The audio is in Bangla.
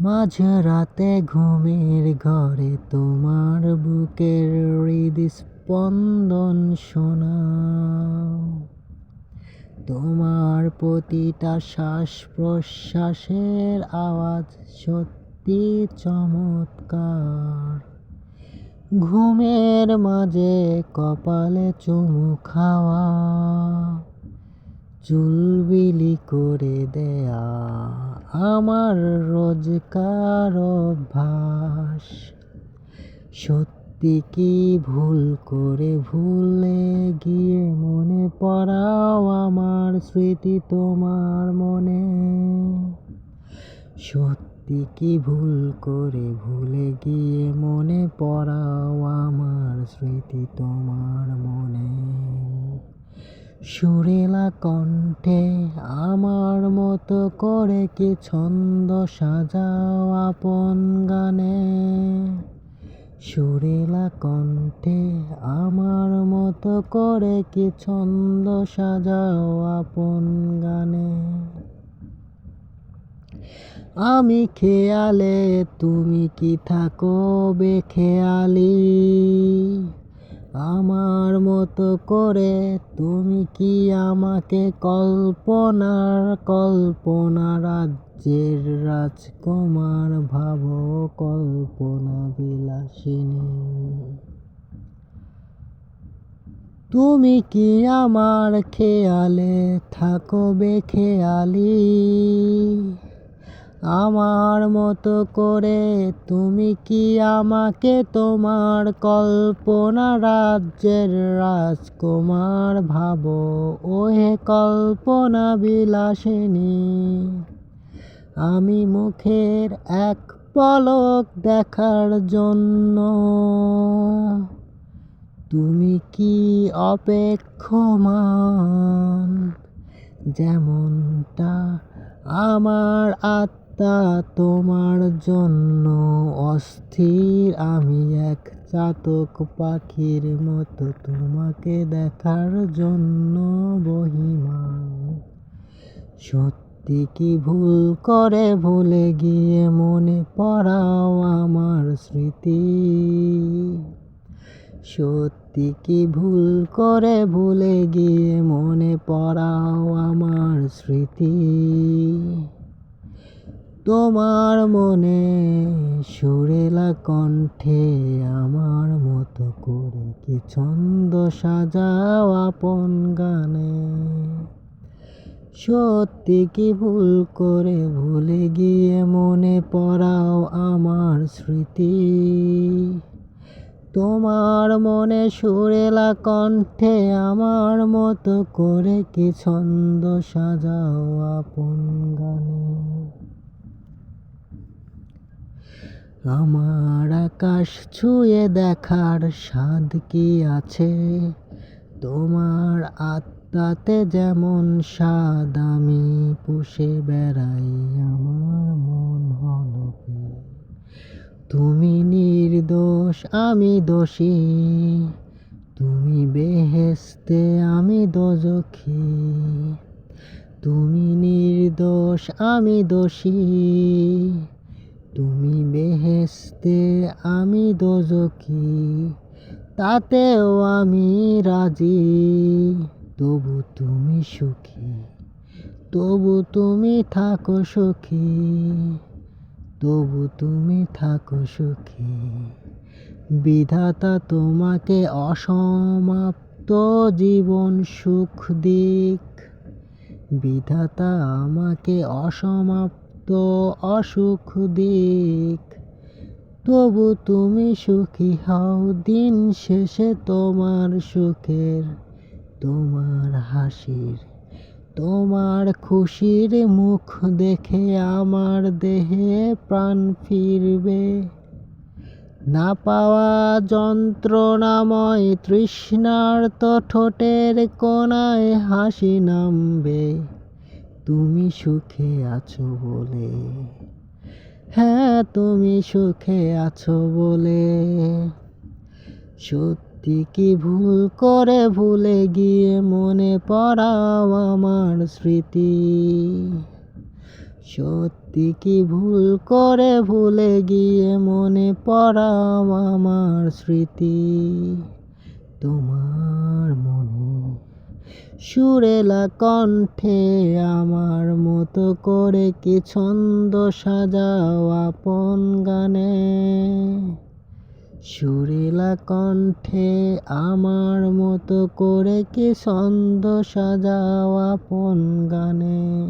মাঝরাতে ঘুমের ঘরে তোমার বুকের হৃদস্পন্দন শোনা তোমার প্রতিটা শ্বাস প্রশ্বাসের আওয়াজ সত্যি চমৎকার। ঘুমের মাঝে কপালে চুমু খাওয়া, চুলবিলি করে দেয়া আমার রোজকার অভ্যাস সত্যি কি ভুল করে ভুলে গিয়ে মনে পড়াও আমার স্মৃতি তোমার মনে? সত্যি কি ভুল করে ভুলে গিয়ে মনে পড়াও আমার স্মৃতি তোমার মনে? সুরেলা কণ্ঠে আমার মতো করে কি ছন্দ সাজাও আপন গানে? সুরেলা কণ্ঠে আমার মতো করে কি ছন্দ সাজাও আপন গানে? আমি খেয়ালে তুমি কি থাকো বেখেয়ালি আমার মতো করে তুমি কি আমাকে কল্পনার কল্পনা রাজ্যের রাজকুমার ভাব কল্পনা বিলাসিনী? তুমি কি আমার খেয়ালে থাকো বেখেয়ালি আমার মতো করে তুমি কি আমাকে তোমার কল্পনা রাজ্যের রাজকুমার ভাবো? ওহে কল্পনা বিলাসিনী, আমি মুখের এক পলক দেখার জন্য। তুমি কি অপেক্ষমান? যেমনটা আমার আত্মা তোমার জন্য অস্থির। আমি এক চাতক পাখির মতো তোমাকে দেখার জন্য বহিমান। সত্যি কি ভুল করে ভুলে গিয়ে মনে পড়াও আমার স্মৃতি? সত্যি কি ভুল করে ভুলে গিয়ে মনে পড়াও আমার স্মৃতি? তোমার মনে সুরেলা কণ্ঠে আমার মতো করে কি ছন্দ সাজাও আপন গানে? সত্যি কি ভুল করে ভুলে গিয়ে মনে পড়াও আমার স্মৃতি? তোমার মনে সুরেলা কণ্ঠে আমার মতো করে কি ছন্দ সাজাও আপন গানে? আমার আকাশ ছুঁয়ে দেখার স্বাদ কি আছে? তোমার আত্মাতে যেমন স্বাদ, আমি পুষে বেড়াই আমার মন হলকে তুমি নির্দোষ, আমি দোষী। তুমি বেহেস্তে আমি দোজখী। তুমি নির্দোষ, আমি দোষী। তুমি বেহেস্তে আমি দোজখী, তাতেও আমি রাজি। তবু তুমি সুখী, তবু তুমি থাকো সুখী, তবু তুমি থাকো সুখী। বিধাতা তোমাকে অসমাপ্ত জীবন সুখ দিক, বিধাতা আমাকে অসমাপ্ত অসুখ দিক তবু তুমি সুখী হও। দিন শেষে তোমার সুখের, তোমার হাসির, তোমার খুশির মুখ দেখে আমার দেহে প্রাণ ফিরবে। না পাওয়া যন্ত্রণাময় তৃষ্ণার্ত ঠোঁটের কোনায় হাসি নামবে। তুমি সুখে আছো বলে। হ্যাঁ তুমি সুখে আছো বলে। সত্যি কি ভুল করে ভুলে গিয়ে মনে পড়াও আমার স্মৃতি? সত্যি কি ভুল করে ভুলে গিয়ে মনে পড়াও আমার স্মৃতি? তোমার মনে সুরেলা কণ্ঠে আমার মতো করে কি ছন্দ সাজাও আপন গানে? সুরেলা কণ্ঠে আমার মতো করে কি ছন্দ সাজাও আপন গানে?